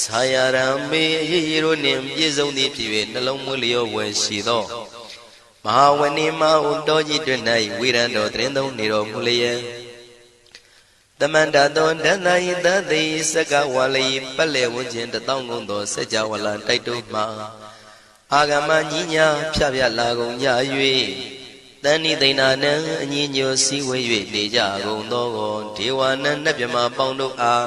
ဆာယရံမေအရေးရတို့နှင့်ပြည့်စုံသည်ဖြစ်၍နှလုံးမွေးလျောဝယ်ရှိသောမဟာဝဏိမဟုတော်ကြီးတွင်၌ဝိရံတော်တရင်သုံးနေတော်မူလျက်တမန္တသောဒန္တာယိတသိစကဝါလိပတ်လေဝန်းကျင်တထောင်ကုန်သောစัจ java လာတိုက်တို့မှာအာဂမညီညာဖြဖြလာကုန်ကြ၍တဏိသိဏနံအညီညိုစည်းဝေး၍နေကြကုန်သောဒေဝနံနတ်မြမပေါင်းတို့အား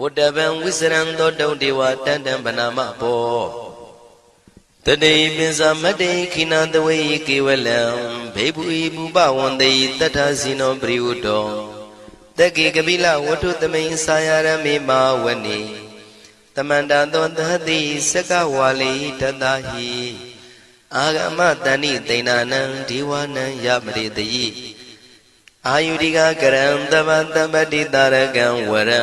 ဝတ္တဗံဝိစရံသောတုံဒေဝတန်တံဗနာမဘောတတိပိစမတေခိနတဝေကေဝလံဘေဘူဤဘူပဝန္တေတထဇိနောပရိဝတ္တောတကေကပိလဝတ္ထုသမိန်စာယရမေမာဝနိတမန္တသောသတိစကဝါလိတတဟိအာဂမတဏိသိဏနံဒီဝနံယမရိတယိအာယုရိကကရံတမတမတိတာရကံဝရံ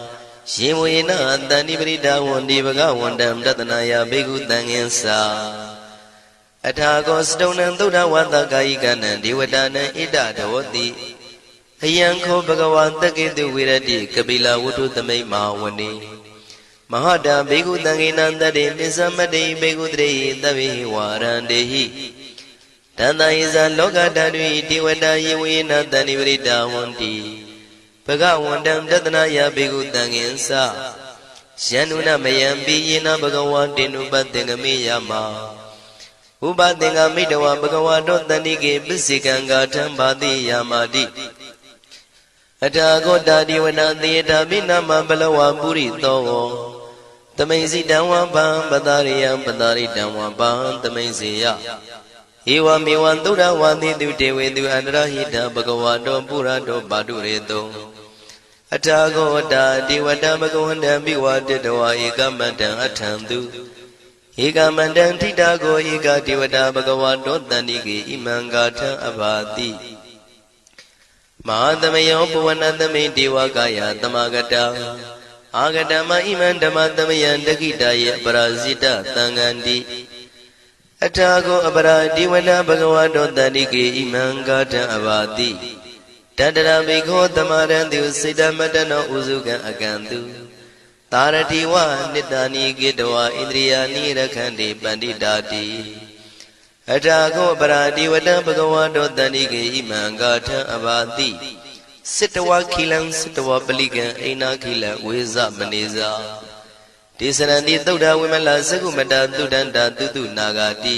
ရှင်ဝေနတန္တိပရိဒါဝန္ဒီဘဂဝန္တံတတနာယဘိက္ခုတံငင်္စာအထာကောစတုံနံသုဒ္ဓဝတ္တကာယိကနံဒေဝတာနံဣဒတဝတိအယံခောဘဂဝါတကေတုဝိရတိကပိလဝတ္ထုသမိတ်မာဝနေမဟာတာဘေကုတံငေနံတတေပိသမတေဘေကုတရေသဗ္ဗေဝါရန္တေဟိတန္တယေဇာလောကဓာတုတေဝတာယေဝေနတန္တိပရိတာဝန္တိဘ ဂဝန္တံတတနာယဘေကုတံငင်္စယန္နုနမယံပိယေနဘဂဝါတေနုပတ္တေငမေယမဥပသင်္ကမိတဝဘဂဝါတောတန္တိကေပစ္စေကံဂါထံဘာတိယာမာတိအထာဂောတာဒီဝနာသေတာမိနာမဘလဝပုရိသောသမိန်စီတံဝံပံပတာရိယံပတာရိတံဝံပံသမိန်စီယဧဝမေဝံသုဒ္ဓဝါတိတုတေဝေတုအန္တရဟိတဘဂဝါတောပုရတောပါတုရေတော အထာဂောတာဒီဝတဘဂဝန္တံပိဝါတတဝါဧကမန္တံအထံသူဧကမန္တံထိတာကိုဧကဒေဝတာဘဂဝါတောတန္တိကေဣမံဂါထံအဘာတိမဟာသမယောပဝနသမိဒေဝကာယသမဂတအာဂတမဣမံဓမ္မသမယံတခိတယေပရာဇိတသံဃန္တိအထာကိုအပရာဒီဝနဘဂဝတောတန္တိကေဣမံဂါထံအဘာတိ တတရဘိခောသမရံတုစေတမတနောဥစုကံအကံတုသာရတိဝနိတ္တနိကေတဝဣန္ဒြိယာနိရခန္တိပန္တိတာတိအထာကောပရာတိဝတံဘဂဝါတောတန္တိကေဣမံဂါထံအဘာတိစစ်တဝခိလံစစ်တဝပလိကံအိနာခိလံဝေဇမနေဇာဒေသရန္တိသုဒ္ဓဝိမလသကုမတသုဒန္တာတုတုနာဂာတိ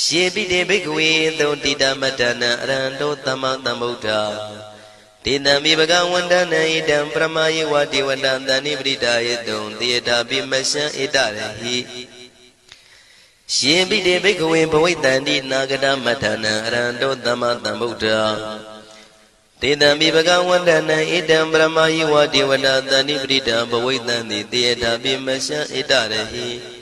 ရှေပိတေဘိက္ခဝေသုံတိတမတ္တနံအရဟံတောသမ္မာသမ္ဗုဒ္ဓတေတံမိဘဂဝန္တနံဣတံပရမယေဝတိဝတံတဏိပရိဒါယေတုံတေတာပိမရှံဣတရဟိရှင်ပိတေဘိက္ခဝေဘဝိတန္တိနာဂတမတ္ထနံအရဟံတောသမ္မာသမ္ဗုဒ္ဓတေတံမိဘဂဝန္တနံဣတံပရမယေဝတိဝတံတဏိပရိဒံဘဝိတန္တိတေတာပိမရှံဣတရဟိ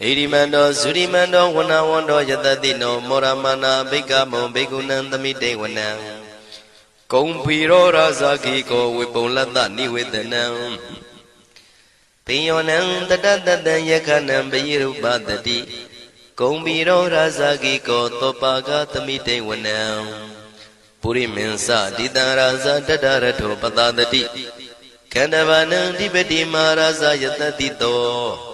ဣရိမန္တောသုရိမန္တောဝနဝန္တောယတတိနောမောရမနာဘိကမောဘေကုဏံသမိတေဝနံကုံဖီရောရာဇာခိကောဝေပုံလတ္တနိဝေဒနံပိယောနံတတတတံယခနံပယိရုပတတိကုံဖီရောရာဇာခိကောသောပါကသမိတေဝနံပုရိမင်းစဒီတံရာဇာတတရထောပတတတိခန္ဓဗာနံဒီပတိမာရာဇာယတတိတော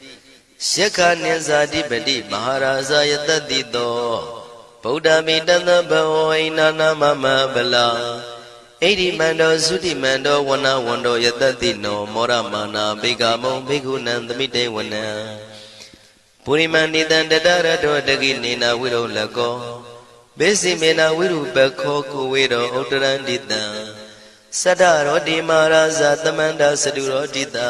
ရှက္ခနိသဓိပတိမဟာရာဇယတတိတောဗုဒ္ဓမိတသဘဝိနာနာမမဗလာဣတိမန္တောသုတိမန္တောဝနဝန္တောယတတိနောမောရမာနာဘေကမုံဘေကုဏံသမိတေဝနံပုရိမန္တိတံတတရတောတကိနေနာဝိရုလကောဘေစီမေနာဝိရုပခောကုဝေရောဥတရန္တိတံသတ္တရောတိမာရာဇသမန္တာစတုရောတိတံ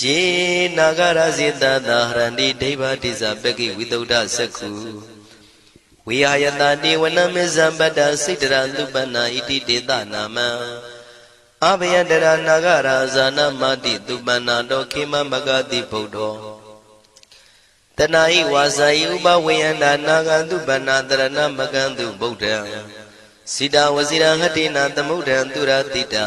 ယေနာဂရဇေတသာဟရန္တိဒိဗ္ဗတိဇပကိဝိတုဒ္ဓသက္ခုဝိဟာယတတိဝနမေဇံပတ္တစိတရသုပနာဣတိတေတနာမံအဘယတရနာဂရာဇာနမတိသုပနာတောခေမမဂတိဗုဒ္ဓောတဏှာဤဝါစာဤဥပဝေယန္တာနာဂန္တုပဏတရဏမကန္တုဗုဒ္ဓံစိတာဝစီရဟတိနာသမုဒ္ဒံသူရတိတာ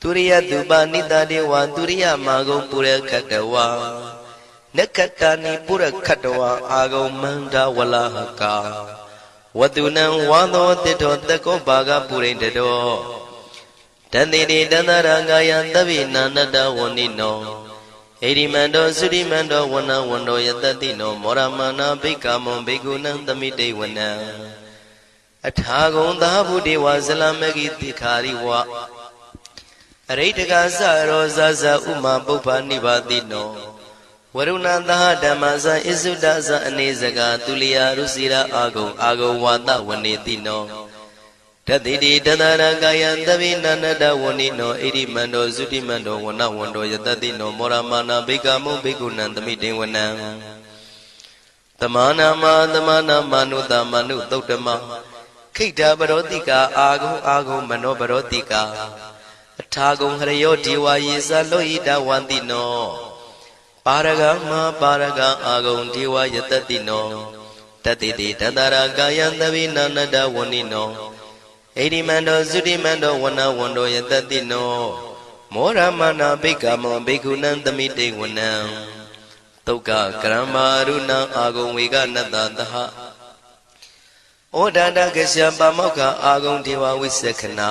သူရိယသူပနိတတေဝံသူရိယမာဂုံပုရခတဝံနက္ခတဏိပုရခတဝံအာဂုံမန္တဝလဟကာဝတုနံဝါသောတိထောတကောဘာဂပုရိတတောတန်တိတိတန္တရာငာယံတပိနန္တဝဏိနောဣရိမန္တောသုရိမန္တောဝနဝန္တောယတတိနောမောရမနာဘိကမွန်ဘေကုဏံသမိတေဝနံအထာဂုံသာဘုဒေဝဇလမကိတိခာရိဝ အရိတကသရောဇဇဥမာပုပ္ပနိပါတိနောဝရုဏသဟဓမ္မဇဣစုဒဇအနေစကသူလျာရုစီရာအာဂုံအာဂုံဝါဒဝနေတိနောတတိတိတတရကာယံတပိနန္တဝဏိနောဣရိမန္တောသုတိမန္တောဝနဝန္တောယတတိနောမောရမာနာဘိကမုဘိကုဏံသမိတေဝနံတမနာမတမနာမနုတမနုသုတ်တမခိတ္တပရောတိကာအာဂုံအာဂုံမနောပရောတိကာ အထာဂုံဟရယောဒီဝါယေဇလောဣတဝန္တိနောပါရဂမပါရဂအာဂုံဒီဝါယတတိနောတတိတိတတရာကာယံတပိနန္တဝဏိနောဣတိမန္တောသုတိမန္တောဝနဝန္တောယတတိနောမောရမနာဘိက္ခမောဘိက္ခုနံသမိတေဝနံတုတ်ကကရမရုဏအာဂုံဝေကနတ္တသဟဩဒန္တကရှပါမောက္ခအာဂုံဒေဝဝိသခနာ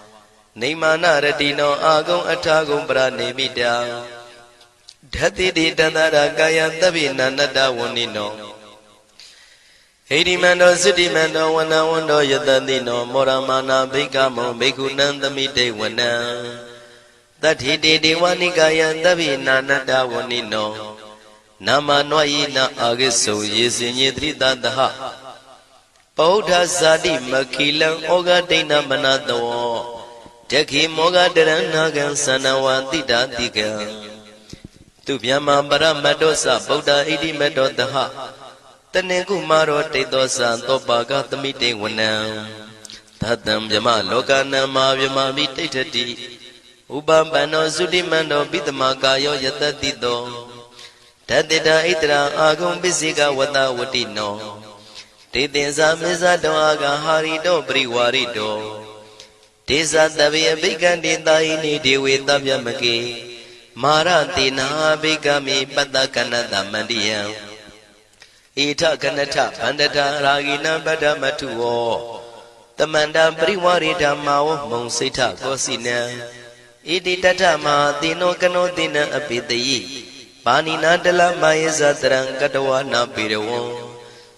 နေမာနရတိနောအာဂုံအထာဂုံပရနေမိတာဓတ္တိတိတန္တရာကာယတပိနန္တဝဏိနောဟိရိမန္တောသုတိမန္တောဝနဝန္တောယတတိနောမောရမာနာဘိကမောဘိက္ခုနံသမိတေဝနံတတ္ထိတေဒေဝနိကာယတပိနာနတဝဏိနောနာမနောယိနာအာဂိစုံယေစင်ညေတိတတဟပောဓဇာတိမခိလံဩဃဒိဏမနတော တခိမောဃတရဏဂံသနဝတိတာတိကံသူဗျမပရမတ္တောသဗုဒ္ဓဣတိမတ္တောတဟတနေကုမာရောတိတ်သောသံသောပါကသမိတေဝနံသတ္တံဗျမလောကနံမာဗျမမိတိဋ္ဌတိဥပပန္နောသုတိမန္တောပိတမကာယောယတတိတောတတေတာဣတရာအာဂုံပစ္စေကဝတဝတိနောတေသင်္ဇာမေဇတောအာဂဟာရိတောပရိဝါရိတော ဒေဇတဗေအဘိကံတေတာဟိနိဒေဝေတဗျမကေမာရတေနာဘိကမိပတ္တကနတမန္တိယံဣထကနထဗန္တတာရာဂိနံပတ္တမထုဝောတမန္တပရိဝရိဓမ္မာဝမုံစိဋ္ဌကောစီနံဣတိတထမဟာတိနောကနောတိနံအပိတယိပါဏိနာတလမယေဇတရံကတဝနာပေရဝံ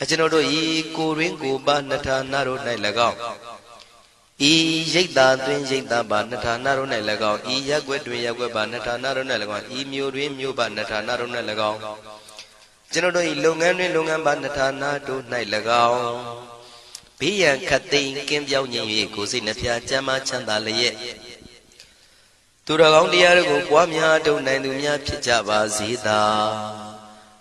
အကျွန်ုပ်တို့ဤကိုရင်းကိုပါနှထာနာတို့၌၎င်းဤရိတ်တာတွင်ရိတ်တာပါနှထာနာတို့၌၎င်းဤရက်ွက်တွင်ရက်ွက်ပါနှထာနာတို့၌၎င်းဤမြို့တွင်မြို့ပါနှထာနာတို့၌၎င်းကျွန်ုပ်တို့ဤလုပ်ငန်းတွင်လုပ်ငန်းပါနှထာနာတို့၌၎င်းဘေးရန်ခတ်သိမ်းကင်းပြောင်းခြင်း၍ကိုယ်စိတ်နှဖျားချမ်းသာချမ်းသာလျက်သူတော်ကောင်းတရားတို့ကိုပွားများထုတ်နိုင်သူများဖြစ်ကြပါစေသာ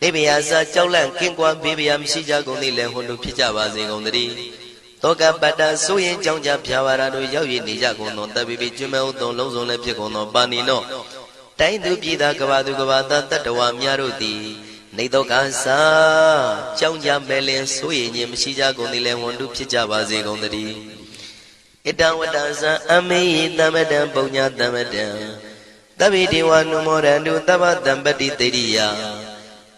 နေဗျာစာကြောက်လန့်ကင်းကွာဘေးဗျာမရှိကြကုန်သည်လည်းဟွန်တို့ဖြစ်ကြပါစေကုန်သတည်းတောကပတ္တဆိုရင်ကြောင့်ကြဖြာဝါရတို့ရောက်ရနေကြကုန်သောတပိပိကျွမဲဥသုံလုံးစုံလည်းဖြစ်ကုန်သောပါဏိနောတိုင်းသူပြည်သားကဘာသူကဘာသားတတ္တဝါများတို့သည်နေတော့ကစားကြောင့်ကြမဲ့လင်ဆိုရင်ခြင်းမရှိကြကုန်သည်လဲဝန်တုဖြစ်ကြပါစေကုန်သတည်းဣတံဝတ္တဇံအမေယသမတံပုံညာသမတံတဗ္ဗေဒေဝနုမောရန္တုတဗ္ဗတံပတိတေရိယ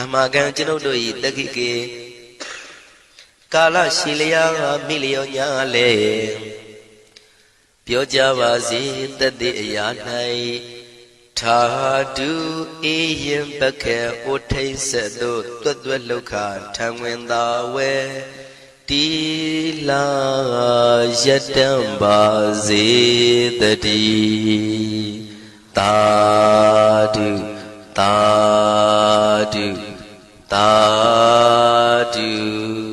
အမှားကံကျွန်ုပ်တို့၏တခိကေကာလရှိလျာမိလျောညာလေပြောကြပါစေတတိအရာ၌ထာတုအေယံပခေဩထိန်ဆက်တို့တွတ်တွတ်လောက်ခထံဝင်သာဝဲတီလာယတံပါစေတတိတာတု တာတုတာတု